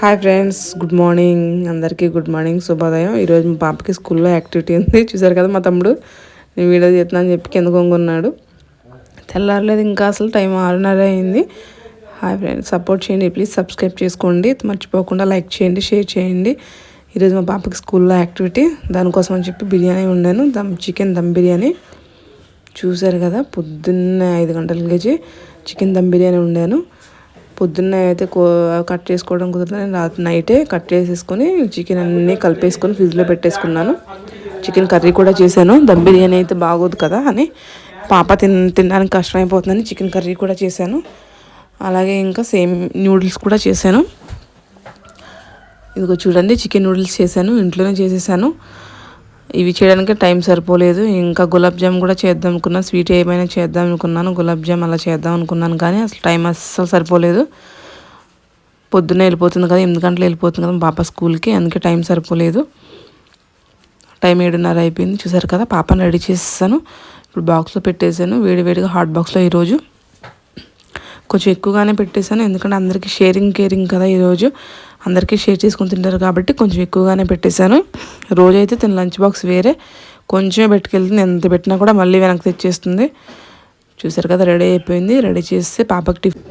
Hi friends good morning అందరికీ good morning శుభోదయం. ఈరోజు మా పాపకి స్కూల్లో యాక్టివిటీ ఉంది. చూసారు కదా మా తమ్ముడు? నేను వీడియో చేస్తున్నా అని చెప్పి కింద కొనుక్కున్నాడు తెల్లారలేదు ఇంకా అసలు టైం ఆరున్నర అయింది. హాయ్ ఫ్రెండ్స్ సపోర్ట్ చేయండి. ప్లీజ్ సబ్స్క్రైబ్ చేసుకోండి. మర్చిపోకుండా లైక్ చేయండి షేర్ చేయండి. ఈరోజు మా పాపకి స్కూల్లో యాక్టివిటీ దానికోసం అని చెప్పి బిర్యానీ వండాను. దమ్ చికెన్ దమ్ బిర్యానీ. చూసారు కదా పొద్దున్నే ఐదు గంటల చికెన్ దమ్ బిర్యానీ వండాను. పొద్దున్న అయితే కట్ చేసుకోవడం కుదరదు రాత్రి నైటే కట్ చేసేసుకొని చికెన్ అన్నీ కలిపేసుకొని ఫ్రిడ్జ్లో పెట్టేసుకున్నాను. చికెన్ కర్రీ కూడా చేశాను. దమ్ బిర్యానీ అయితే బాగోదు కదా అని పాప తిన్ తినడానికి కష్టమైపోతుందని చికెన్ కర్రీ కూడా చేశాను. అలాగే ఇంకా సేమ్ నూడిల్స్ కూడా చేశాను. ఇదిగో చూడండి చికెన్ నూడిల్స్ చేశాను ఇంట్లోనే చేసేసాను. ఇవి చేయడానికి టైం సరిపోలేదు. ఇంకా గులాబ్ జామ్ కూడా చేద్దాం అనుకున్నాను స్వీట్ ఏమైనా చేద్దాం అనుకున్నాను. గులాబ్ జామ్ అలా చేద్దాం అనుకున్నాను కానీ అసలు టైం అస్సలు సరిపోలేదు. పొద్దున్నే వెళ్ళిపోతుంది కదా ఎనిమిది గంటలు వెళ్ళిపోతుంది కదా పాప స్కూల్కి అందుకే టైం సరిపోలేదు. టైం ఏడున్నర అయిపోయింది. చూసారు కదా పాపని రెడీ చేసేసాను. ఇప్పుడు బాక్స్లో పెట్టేశాను వేడివేడిగా హాట్ బాక్స్లో ఈరోజు. కొంచెం ఎక్కువగానే పెట్టేశాను ఎందుకంటే అందరికీ షేరింగ్ కేరింగ్ కదా ఈరోజు. అందరికీ షేర్ చేసుకుని తింటారు కాబట్టి కొంచెం ఎక్కువగానే పెట్టేశాను. రోజైతే తిన లంచ్ బాక్స్ వేరే. కొంచెమే పెట్టుకెళ్తుంది. ఎంత పెట్టినా కూడా మళ్ళీ వెనక్కి తెచ్చేస్తుంది. చూసారు కదా రెడీ అయిపోయింది. రెడీ చేస్తే పాపకి టిఫిన్